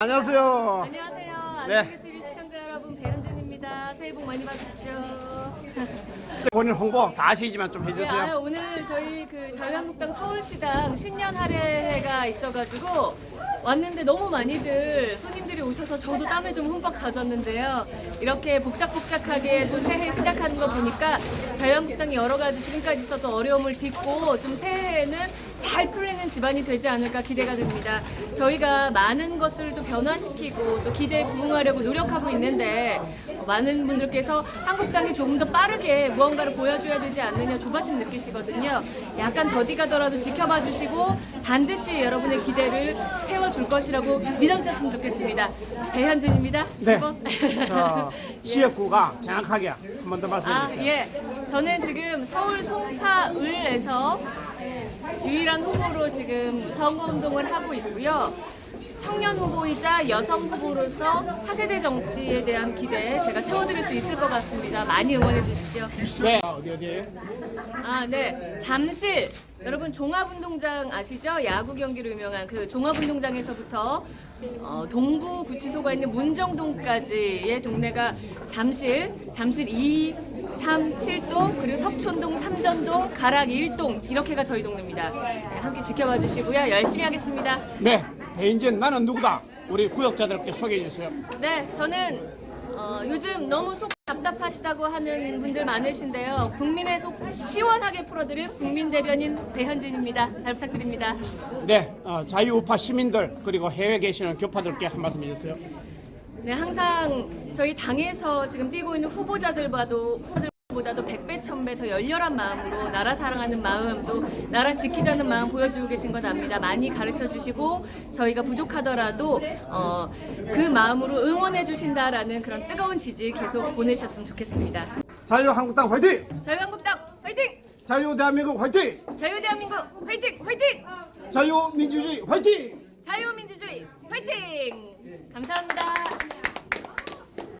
안녕하세요. 안녕하세요. 네. 안성교 TV 시청자 여러분 배현진입니다. 새해 복 많이 받으십시오. 본인 홍보 다 아시지만 좀 네, 해주세요. 아유, 오늘 저희 그 자유한국당 서울시당 신년 할애회가 있어가지고 왔는데 너무 많이들 손님들이 오셔서 저도 땀에 좀 흠뻑 젖었는데요. 이렇게 복작복작하게 또 새해 시작하는 거 보니까 자유한국당이 여러 가지 지금까지 있었던 어려움을 딛고 좀 새해에는 잘 풀리는 집안이 되지 않을까 기대가 됩니다. 저희가 많은 것을 또 변화시키고 또 기대에 부응하려고 노력하고 있는데 어, 많은 분들께서 한국당이 조금 더 빠르게 무언가를 보여줘야 되지 않느냐 조바심 느끼시거든요. 약간 더디가더라도 지켜봐 주시고 반드시 여러분의 기대를 채워줄 것이라고 믿어주셨으면 좋겠습니다. 배현진입니다. 네. 자, 지역구가 정확하게 한 번 더 말씀해 아, 주세요. 예. 저는 지금 서울 송파을에서 유일한 후보로 지금 선거운동을 하고 있고요. 청년 후보이자 여성 후보로서 차세대 정치에 대한 기대 제가 채워드릴 수 있을 것 같습니다. 많이 응원해 주십시오. 네. 어디 어디? 아, 네. 잠실. 여러분 종합운동장 아시죠? 야구 경기로 유명한 그 종합운동장에서부터 어, 동부 구치소가 있는 문정동까지의 동네가 잠실, 잠실 2, 3, 7동, 그리고 석촌동, 삼전동, 가락 1동 이렇게가 저희 동네입니다. 네, 함께 지켜봐 주시고요. 열심히 하겠습니다. 네. 배인진 나는 누구다? 우리 구독자들께 소개해 주세요. 네, 저는 어, 요즘 너무 속 답답하시다고 하는 분들 많으신데요. 국민의 속 시원하게 풀어드릴 국민 대변인 배현진입니다. 잘 부탁드립니다. 네. 어, 자유우파 시민들 그리고 해외 계시는 교파들께 한 말씀 해주세요. 네, 항상 저희 당에서 지금 뛰고 있는 후보자들과도 후보들 보다도 백배 천배 더 열렬한 마음으로 나라 사랑하는 마음 또 나라 지키자는 마음 보여주고 계신 건 압니다. 많이 가르쳐 주시고 저희가 부족하더라도 어, 그 마음으로 응원해 주신다라는 그런 뜨거운 지지 계속 보내주셨으면 좋겠습니다. 자유한국당 화이팅! 자유한국당 화이팅! 자유 대한민국 화이팅! 자유 대한민국 화이팅! 화이팅! 자유민주주의 화이팅! 자유민주주의 화이팅! 감사합니다.